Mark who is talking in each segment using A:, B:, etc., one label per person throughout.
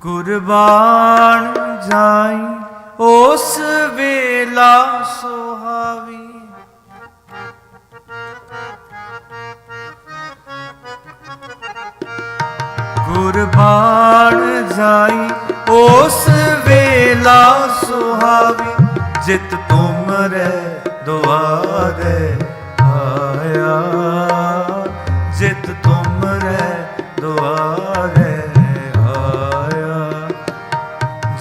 A: ਕੁਰਬਾਨ ਜਾਈ ਉਸ ਵੇਲਾ ਸੁਹਾਵੀ। ਕੁਰਬਾਨ ਜਾਈ ਉਸ ਵੇਲਾ ਸੁਹਾਵੀ। ਜਿਤ ਤੁਮਰੇ ਦੁਆਰੇ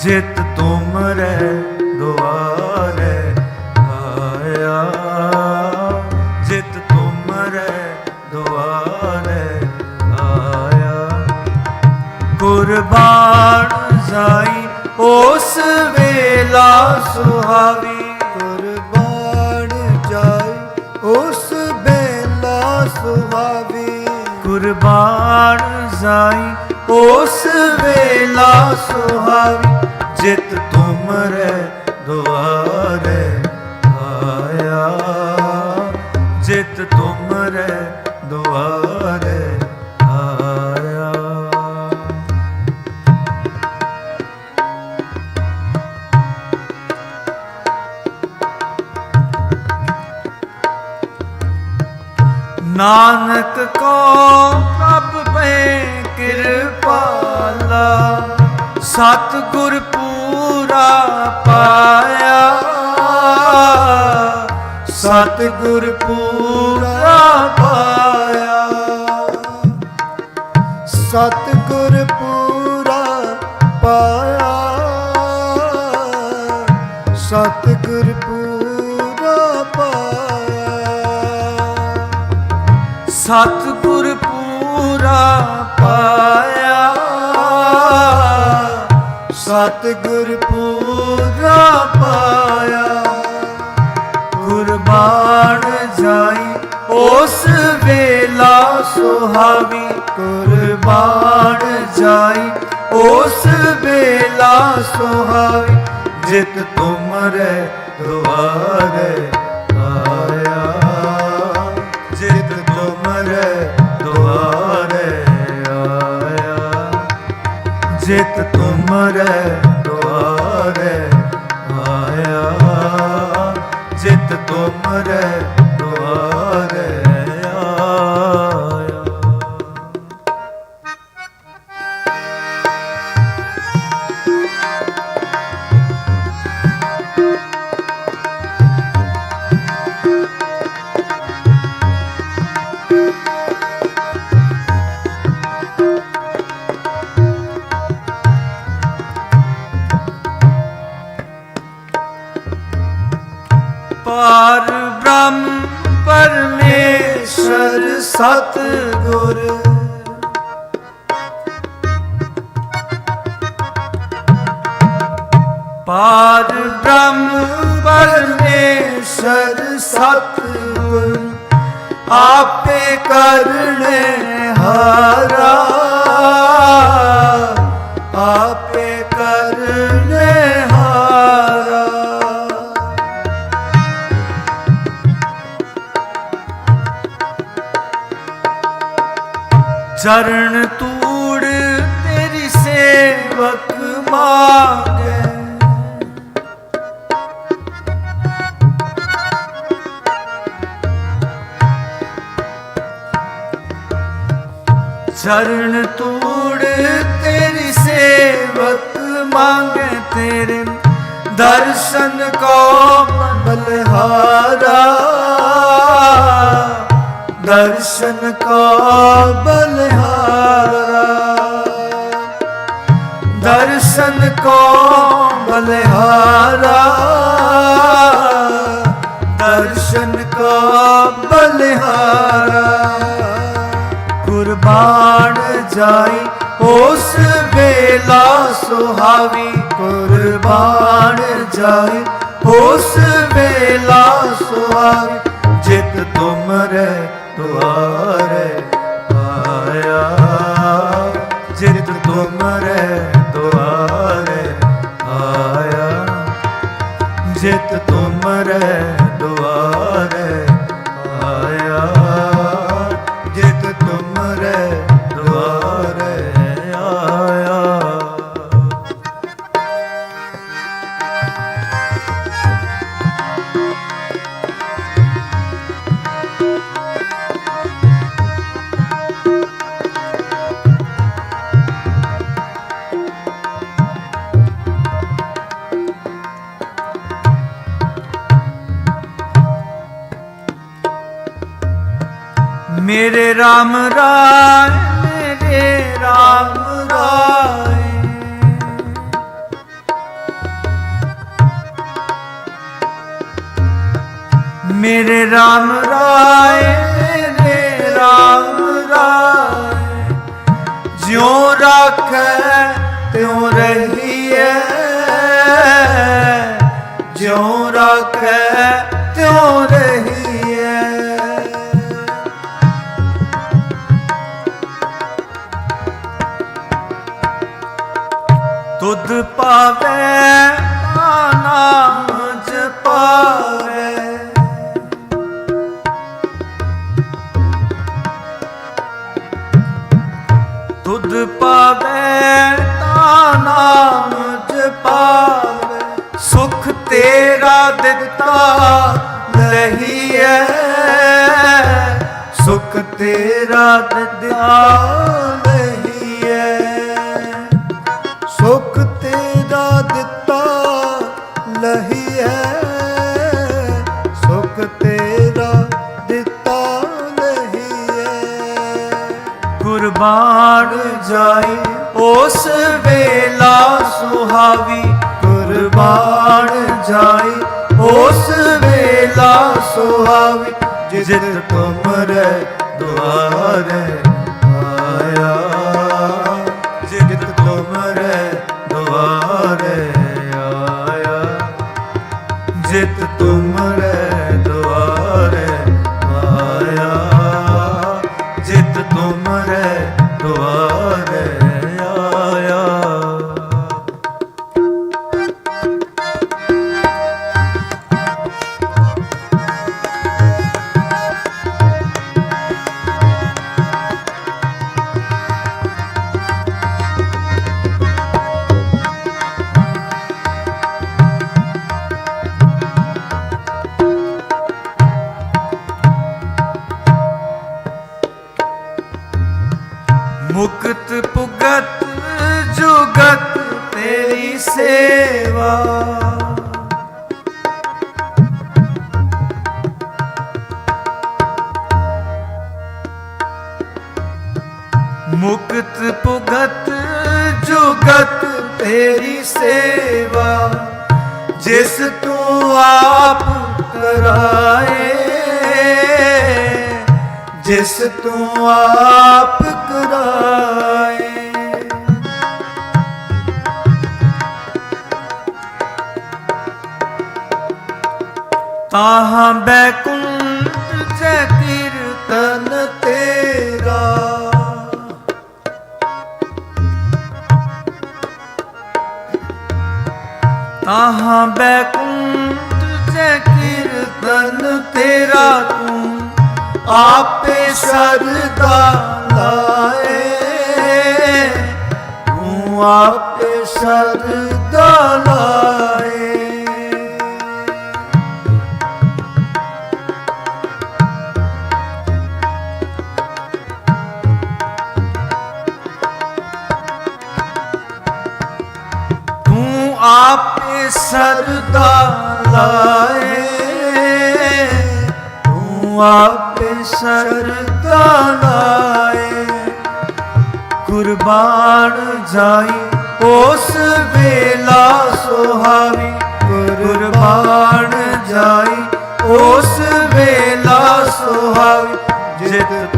A: ਜਿਤ ਤੁਮਰੇ ਦੁਆਰੇ ਆਇਆ। ਜਿਤ ਤੁਮਰੇ ਦੁਆਰੇ ਆਇਆ। ਕੁਰਬਾਨ ਜਾਈ ਉਸ ਵੇਲਾ ਸੁਹਾਵੀ।
B: ਕੁਰਬਾਨ ਜਾਈ ਉਸ ਬੇਲਾ ਸੁਹਾਵੀ।
A: ਕੁਰਬਾਨ ਜਾਈ ਉਸ ਵੇਲਾ ਸੁਹਾਵੀ। ਜਿਤ ਤੁਮਰੇ ਦੁਆਰੇ ਆਇਆ। ਜਿਤ ਤੁਮਰੇ ਦੁਆਰੇ ਆਇਆ। ਨਾਨਕ ਕੋ ਪਾਇਆ।
B: ਸਤਿਗੁਰ ਪੂਰਾ ਪਾਇਆ। ਸਤਿਗੁਰ ਪੂਰਾ ਪਾਇਆ।
A: ਸਤਿਗੁਰ ਪੂਰਾ ਪਾਇਆ। ਸਤਿਗੁਰ ਪੂਰਾ ਪਾਇਆ। ਸਤਿਗੁਰ ਉਸ ਵੇਲਾ ਸੁਹਾਵੀ ਕੁਰਬਾਨ ਜਾਈ। ਉਸ ਵੇਲਾ ਸੁਹਾਵੀ ਜਿਤ ਤੁਮਰੇ ਦੁਆਰੇ ਆਇਆ। ਜਿਤ ਤੁਮਰੇ ਦੁਆਰੇ ਆਇਆ। ਜਿਤ ਤੁਮਰੇ ਦੁਆਰੇ ਆਇਆ। ਜਿਤ ਤੁਮਰੇ ਕਰਨੇ ਹਾਰਾ ਆਪੇ ਕਰਨੇ ਹਾਰਾ। ਚਰਨ ਤੂੜ ਤੇਰੀ ਸੇਵਕ ਮਾਗੇ ਚਰਨ ਤੂੜ ਤੇਰੀ ਸੇਵਕ ਮੰਗੇ ਤੇਰੇ। ਦਰਸ਼ਨ ਕੋ ਬਲਹਾਰਾ ਦਰਸ਼ਨ ਕੋ ਬਲਹਾਰਾ ਦਰਸ਼ਨ ਕੋ ਬਲਹਾਰਾ ਦਰਸ਼ਨ ਕੋ ਬਲਹਾਰਾ ਕੁਰਬਾਨ ਜਾਈ, ਉਸ ਵੇਲਾ ਸੁਹਾਵੀ ਕੁਰਬਾਨ ਜਾਈ, ਉਸ ਵੇਲਾ ਸੁਹਾਵੀ, ਜਿਤ ਤੁਮਰੇ ਦੁਆਰੇ ਆਇਆ। ਜਿਤ ਤੁਮਰੇ ਦੁਆਰੇ ਆਇਆ। ਜਿਤ ਤੁਮਰੇ ਮੇਰੇ RAM ਰਾਏ, ਮੇਰੇ ਰਾਮ ਰਾਏ। ਮੇਰੇ RAM ਰਾਏ, ਮੇਰੇ RAM ਰਾਏ। ਜਿਉ ਰੱਖੈ, ਤਿਉ ਰਹੀਐ। ਜਿਉ ਰੱਖੈ ਜਿਤ ਤੁਮਰੇ ਦੁਆਰੇ ਪੁਗਤ ਜੁਗਤ ਤੇਰੀ ਸੇਵਾ ਜਿਸ ਤੂੰ ਆਪ ਕਰਾਏ। ਜਿਸ ਤੂੰ ਆਪ ਕਰਾਏ। ਤਾਹਾਂ ਬੈਕੁੰਠ ਤਾਹਾਂ ਬੈਕੁੰਠ ਜੈ ਕੀਰਤਨ ਤੇਰਾ ਤੂੰ ਆਪੇ ਸਰਦਾ ਲਾਏ। ਤੂੰ ਆਪੇ ਸਰਦਾ ਕੁਰਬਾਨ ਜਾਈ ਉਸ ਵੇਲਾ ਸੁਹਾਵੀ ਕੁਰਬਾਨ ਜਾਈ ਉਸ ਵੇਲਾ ਸੁਹਾਵੀ ਜਿਤ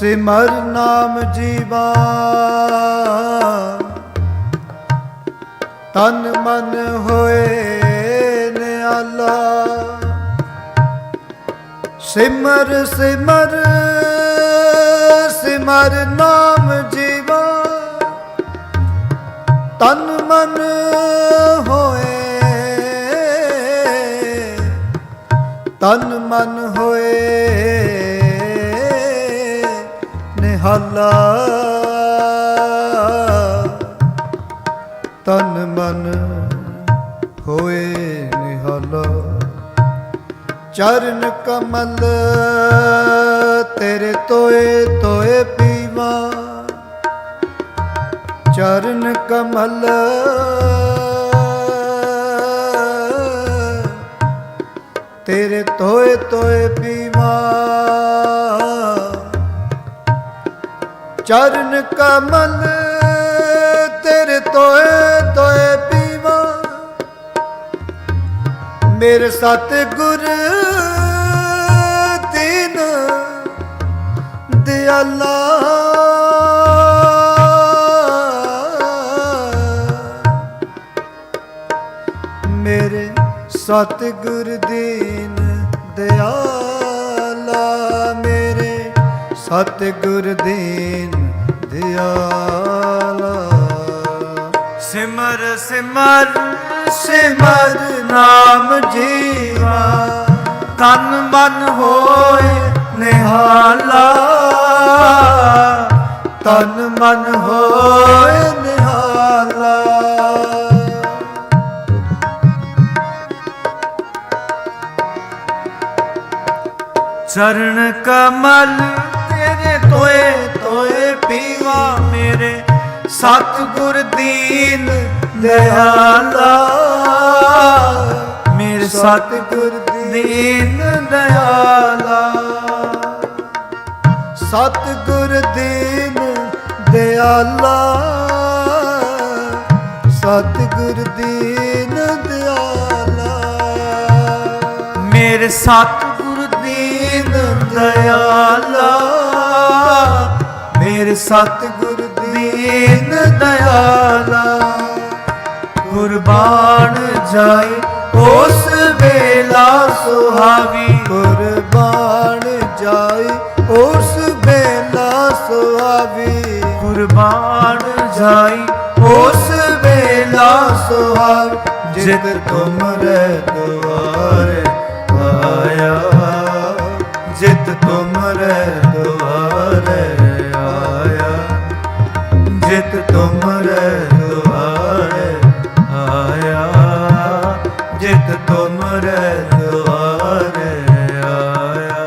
B: ਸਿਮਰ ਨਾਮ ਜੀਵਾ। ਤਨ ਮਨ ਹੋਏ ਨਿਆਲਾ। ਸਿਮਰ ਸਿਮਰ ਸਿਮਰ ਨਾਮ ਜੀਵਾ। ਤਨ ਮਨ ਹੋਏ, ਤਨ ਮਨ ਨਿਹਾਲਾ ਤਨ ਮਨ ਹੋਏ ਨਿਹਾਲਾ। ਚਰਨ ਕਮਲ ਤੇਰੇ ਤੋਏ ਤੋਏ ਪੀਵਾ। ਚਰਨ ਕਮਲ ਤੇਰੇ ਤੋਏ ਤੋਏ ਪੀ ਚਰਨ ਕਮਲ, ਤੇਰੇ ਤੋਏ ਤੋਏ ਪੀਵਾ। ਮੇਰੇ ਸਤ ਗੁਰ ਦੀਨ ਦਿਆਲਾ। ਮੇਰੇ ਸਤ ਗੁਰ ਦੀਨ ਦਿਆਲਾ। ਮੇਰੇ ਸਤ ਗੁਰ ਦੀਨ ਦਿਆਲਾ
A: ਸਿਮਰ ਸਿਮਰ ਸਿਮਰ ਨਾਮ ਜੀਵਾ। ਤਨ ਮਨ ਹੋਏ ਨਿਹਾਲਾ।
B: ਤਨ ਮਨ ਹੋਏ ਨਿਹਾਲਾ।
A: ਚਰਨ ਕਮਲ ਤੇਰੇ ਤੋਏ ਤੋਏ ਪੀਵਾ ਮੇਰੇ ਸਤਿਗੁਰ ਦੀਨ ਦਿਆਲਾ ਮੇਰੇ ਸਤਿਗੁਰ ਦੀਨ ਦਿਆਲਾ
B: ਸਤਿਗੁਰ ਦੀਨ ਦਿਆਲਾ ਸਤਿਗੁਰ ਦੀਨ ਦਿਆਲਾ
A: ਮੇਰੇ ਸਤਿਗੁਰ ਦੀਨ ਦਿਆਲਾ ਮੇਰੇ ਸਤਿਗੁਰ ਦੀਨ ਦਿਆਲਾ ਕੁਰਬਾਨ ਜਾਈ ਉਸ ਵੇਲਾ ਸੁਹਾਵੀ।
B: ਕੁਰਬਾਨ ਜਾਈ ਉਸ ਵੇਲਾ ਸੁਹਾਵੀ।
A: ਕੁਰਬਾਨ ਜਾਈ ਉਸ ਵੇਲਾ ਸੁਹਾਵੀ। ਜਿਤ ਤੁਮਰੇ ਦੁਆਰੇ ਆਇਆ, ਜਿਤ ਤੁਮ ਦੁਆਰੇ ਜਿਤ ਤੁਮਰੇ ਦੁਆਰੇ ਆਇਆ। ਜਿਤ ਤੁਮਰੇ ਦੁਆਰੇ ਆਇਆ।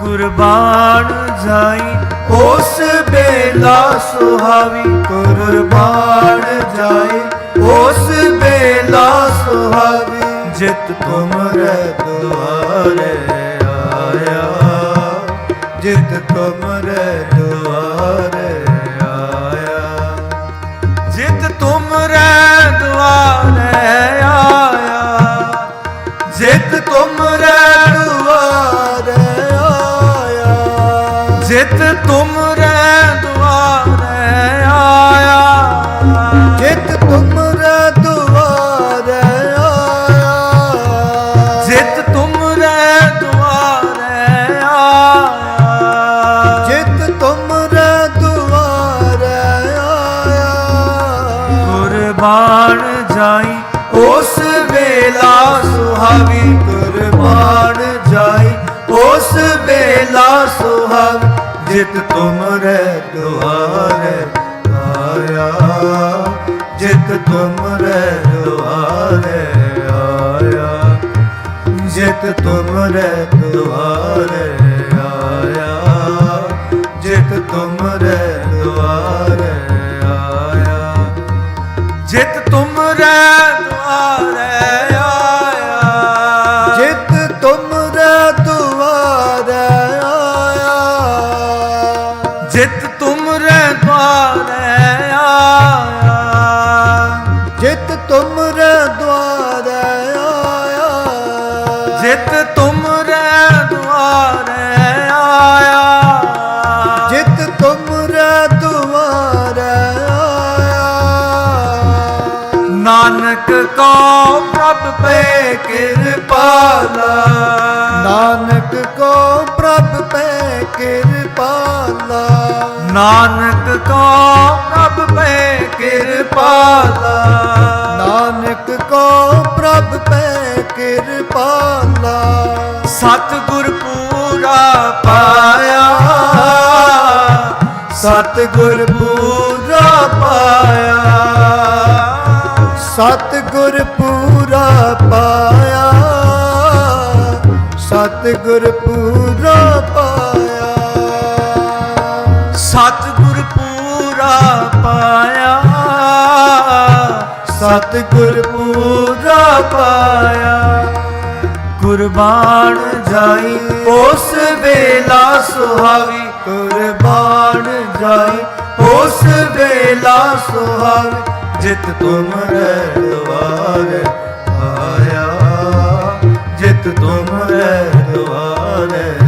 A: ਕੁਰਬਾਨ ਜਾਈ, ਉਸ ਬੇਲਾ ਸੁਹਾਵੀ। ਕੁਰਬਾਨ ਜਾਈ, ਉਸ ਬੇਲਾ ਸੁਹਾਵੀ। ਜਿਤ ਤੁਮਰੇ ਦੁਆਰੇ ਆਇਆ। ਜਿਤ ਤੁਮਰੇ ਜਿਤ ਤੁਮਰੇ ਦੁਆਰੇ ਆਇਆ। ਜਿਤ ਤੁਮਰੇ ਦੁਆਰੇ ਆਇਆ। ਜਿਤ ਤੁਮਰੇ ਦੁਆਰੇ ਆਇਆ।
B: ਜਿਤ ਤੁਮਰੇ ਦੁਆਰੇ ਆਇਆ।
A: ਕੁਰਬਾਨ ਜਾਈ ਉਸ ਵੇਲਾ ਸੁਹਾਵੀ ਕੁਰਬਾਨ ਜਾਈ ਉਸ ਵੇਲਾ ਜਿਤ ਤੁਮਰੇ ਦੁਆਰੇ ਆਇਆ। ਜਿਤ ਤੁਮਰੇ ਦੁਆਰੇ ਆਇਆ। ਜਿਤ ਤੁਮਰੇ ਦੁਆਰੇ ਨਾਨਕ ਕੋ ਪ੍ਰਭ ਪੈ ਕਿਰਪਾਲਾ।
B: ਨਾਨਕ ਕੋ ਪ੍ਰਭ ਪੈ ਕਿਰਪਾਲਾ।
A: ਨਾਨਕ ਕੋ ਪ੍ਰਭ ਪੈ ਕਿਰਪਾਲਾ। ਸਤਿਗੁਰ ਪੂਰਾ ਪਾਇਆ। ਸਤਿਗੁਰ ਪੂਰਾ ਪਾਇਆ।
B: ਸਤਿਗੁਰ ਪੂਰਾ ਪਾਇਆ। ਸਤਿਗੁਰ ਪੂਰਾ ਪਾਇਆ।
A: ਸਤਿਗੁਰ ਪੂਰਾ ਪਾਇਆ। ਸਤਿਗੁਰ ਪੂਰਾ ਪਾਇਆ। ਕੁਰਬਾਨ ਜਾਈ ਉਸ ਵੇਲਾ ਸੁਹਾਵੀ। ਕੁਰਬਾਨ ਜਾਈ ਉਸ ਵੇਲਾ ਸੁਹਾਵੀ। ਜਿਤ ਤੁਮ ਰਹਿ ਦਵਾਰ। ਤੁਮ ਰਹਿ ਦਵਾਰ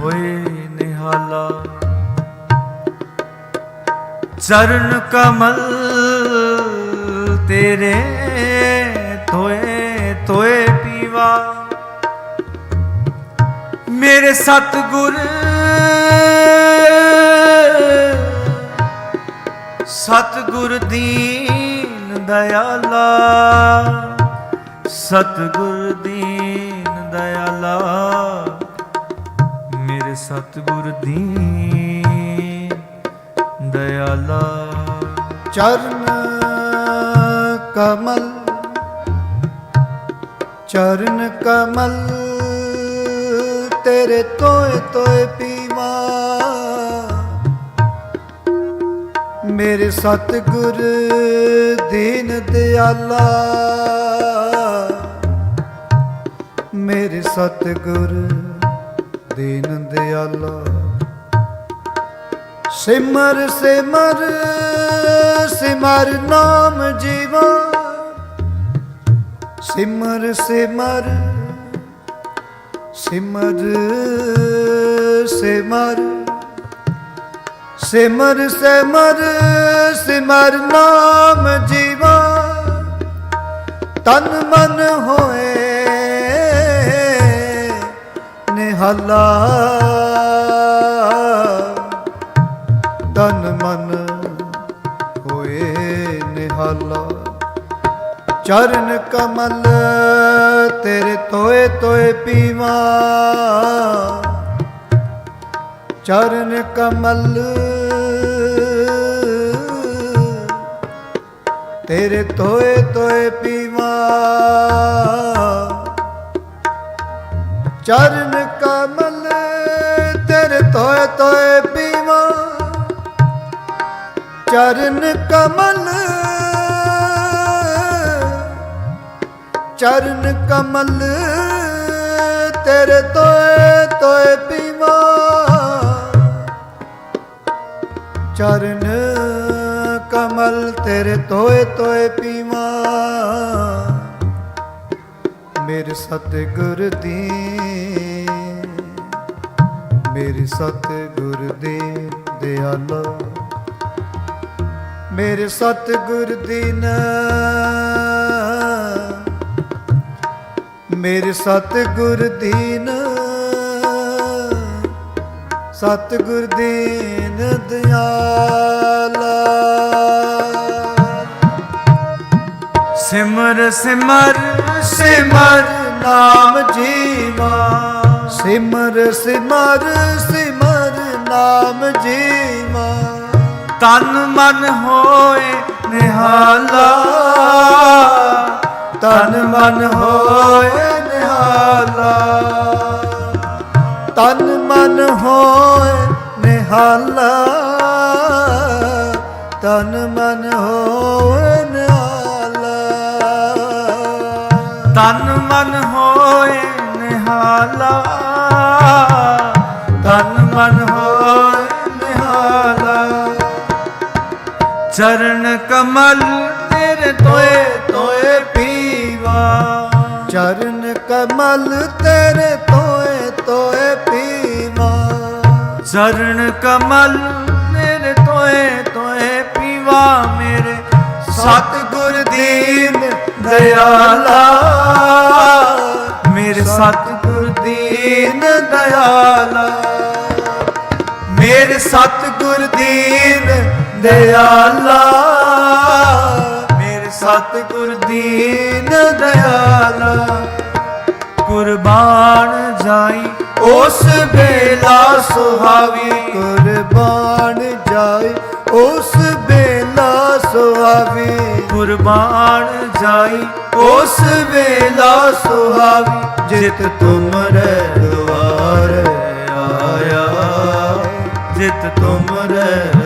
A: ਹੋਏ ਨਿਹਾਲਾ। ਚਰਨ ਕਮਲ ਤੇਰੇ ਤੋਏ ਤੋਏ ਪੀਵਾ। ਮੇਰੇ ਸਤਿਗੁਰ ਸਤਿਗੁਰ ਦੀਨ ਦਇਆਲਾ। ਸਤਿਗੁਰ ਦੀਨ ਦਇਆਲਾ। ਸਤਿਗੁਰ ਦੀ ਦਇਆਲਾ।
B: ਚਰਨ ਕਮਲ ਚਰਨ ਕਮਲ, ਤੇਰੇ ਤੋਏ ਤੋਏ ਪੀਵਾ। ਮੇਰੇ ਸਤਿਗੁਰ ਦੀਨ ਦਿਆਲਾ ਮੇਰੇ ਸਤਿਗੁਰ ਦੀਨ ਦਿਆਲਾ ਸਿਮਰ ਸਿਮਰ ਸਿਮਰ ਨਾਮ ਜੀਵਾ। ਸਿਮਰ ਸਿਮਰ ਸਿਮਰ ਸਿਮਰ। ਸਿਮਰ ਸਿਮਰ ਸਿਮਰ ਨਾਮ ਜੀਵਾ। ਤਨ ਮਨ ਹੋਏ ਨਿਹਲਾ ਤਨ ਮਨ ਹੋਏ ਨਿਹਾਲਾ, ਚਰਨ ਕਮਲ ਤੇਰੇ ਤੋਏ ਤੋਏ ਪੀਵਾ। ਚਰਨ ਕਮਲ ਤੇਰੇ ਤੋਏ ਤੋਏ ਪੀਵਾ। ਚਰਨ ਤੋਏ ਪੀਵਾ, ਚਰਨ ਕਮਲ। ਚਰਨ ਕਮਲ, ਤੇਰੇ ਤੋਏ ਤੋਏ ਪੀਵਾ। ਚਰਨ ਕਮਲ, ਤੇਰੇ ਤੋਏ ਤੋਏ ਪੀਵਾ। ਮੇਰੇ ਸਤਿਗੁਰ ਦੀ, ਮੇਰੇ ਸਤਿਗੁਰ ਦਿਆਲਾ ਮੇਰੇ ਸਤਿਗੁਰ ਦੀਨ। ਮੇਰੇ ਸਤਿਗੁਰ ਦੀਨ ਸਤਿਗੁਰ ਦੀਨ ਦਿਆਲਾ।
A: ਸਿਮਰ ਸਿਮਰ
B: ਸਿਮਰ ਨਾਮ ਜੀਵਾ। ਸਿਮਰ ਸਿਮਰ ਸਿਮਰ ਨਾਮ ਜੀਵਾ
A: ਤਨ ਮਨ ਹੋਏ ਨਿਹਾਲਾ।
B: ਤਨ ਮਨ ਹੋਏ ਨਿਹਾਲਾ। ਤਨ ਮਨ ਹੋਏ ਨਿਹਾਲਾ। ਤਨ ਮਨ ਹੋਏ
A: ਚਰਨ ਕਮਲ ਤੇਰੇ ਤੋਏ ਤੋਏ ਪੀਵਾ।
B: ਚਰਨ ਕਮਲ ਤੇਰੇ ਤੋਏ ਤੋਏ ਪੀਵਾ।
A: ਚਰਨ ਕਮਲ ਤੇਰੇ ਤੋਏ ਤੋਏ ਪੀਵਾ ਮੇਰੇ। ਸਤਿਗੁਰ ਦੀਨ ਦਇਆਲਾ ਮੇਰੇ ਸਤਿਗੁਰ ਦੀਨ ਦਇਆਲਾ। ਮੇਰੇ ਸਤਿਗੁਰ ਦੀਨ ਦਿਆਲਾ ਮੇਰੇ ਸਤਿਗੁਰ ਦੀਨ ਦਿਆਲਾ ਕੁਰਬਾਨ ਜਾਈ, ਉਸ ਬੇਲਾ ਸੁਹਾਵੀ
B: ਕੁਰਬਾਨ ਜਾਏ ਉਸ ਬੇਲਾ ਸੁਹਾਵੀ
A: ਕੁਰਬਾਨ ਜਾਈ, ਉਸ ਵੇਲਾ ਸੁਹਾਵੀ ਜਿਤ ਤੁਮਰੇ ਦੁਆਰ ਆਇਆ। ਜਿਤ ਤੁਮਰੇ ਦੁਆਰ